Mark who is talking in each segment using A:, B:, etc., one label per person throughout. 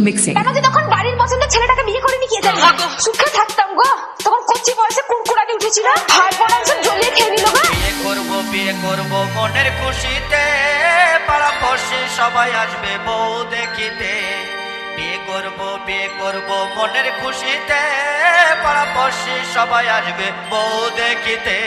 A: Mixing.
B: কেন যে তখন বাড়ির পছন্দের ছেলেটাকে বিয়ে করে নিয়ে যাবি সুখে থাকতাম গো তখন কচ্ছি বয়সে কুরকুরানি উঠেছিল। হাই পড়াংশ জ্বলিয়ে খেয়ে নিল গো
C: বিয়ে করব বিয়ে করব মনের খুশিতে। পাড়া পড়শি সবাই আসবে বউ দেখিতে। বিয়ে করব বিয়ে করব মনের খুশিতে। পাড়া পড়শি সবাই আসবে বউ দেখিতে।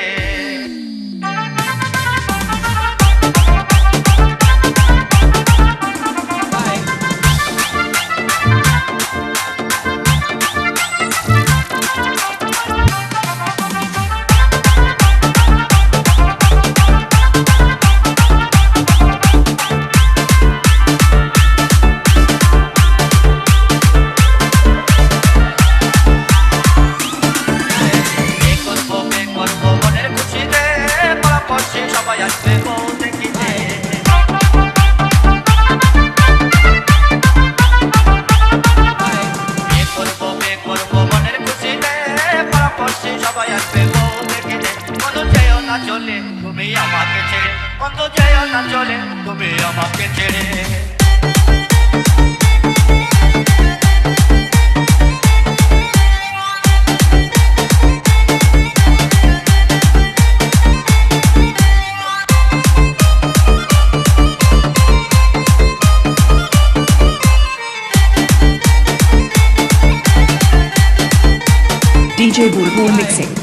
C: না চলে, তুমি আমাকে ছেড়ে কোনো যেও না চলে, তুমি আমাকে ছেড়ে
A: DJ Bulbul Mixing.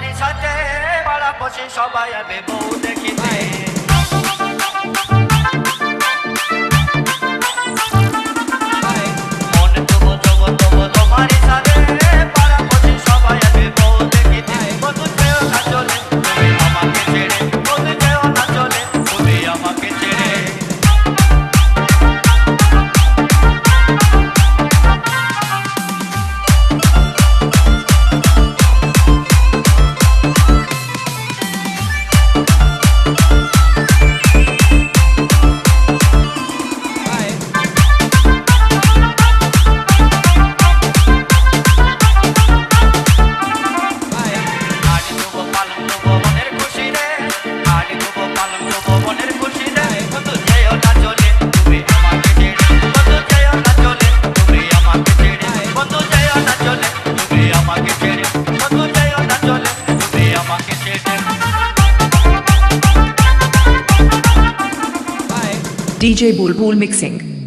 C: তোমারই সাথে পাড়া পশে সবাই আবে বউ দেখিতে।
A: DJ Bulbul Mixing.